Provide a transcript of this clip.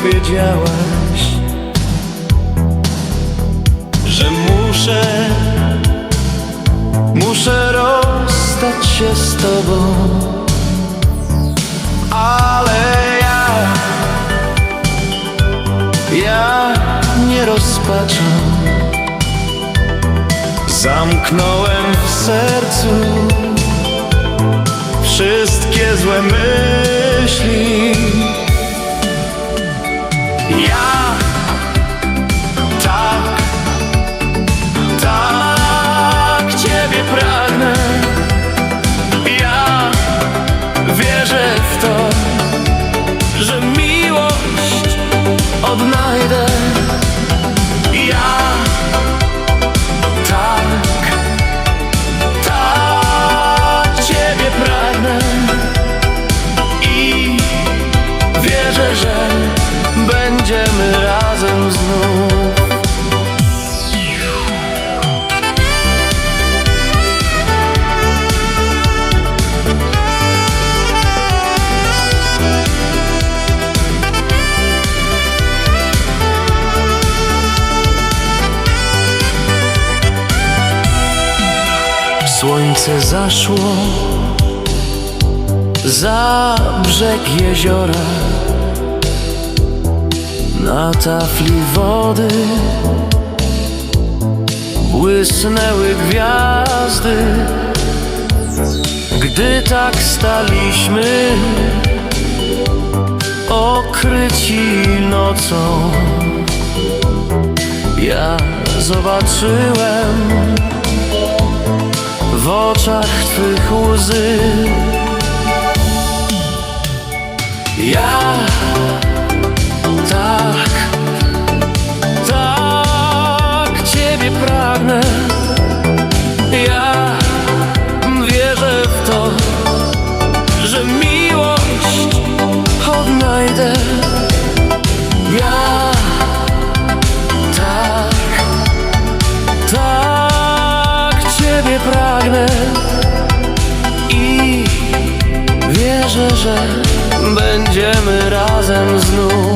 wiedziałaś, że muszę, muszę rozstać się z tobą, ale ja, ja nie rozpaczam. Zamknąłem w sercu wszystkie złe myśli. Słońce zaszło za brzeg jeziora. Na tafli wody błysnęły gwiazdy. Gdy tak staliśmy, okryci nocą, ja zobaczyłem w oczach Twych łzy. Ja tak, tak Ciebie pragnę. Ja wierzę w to, że miłość odnajdę. Pragnę i wierzę, że będziemy razem znów.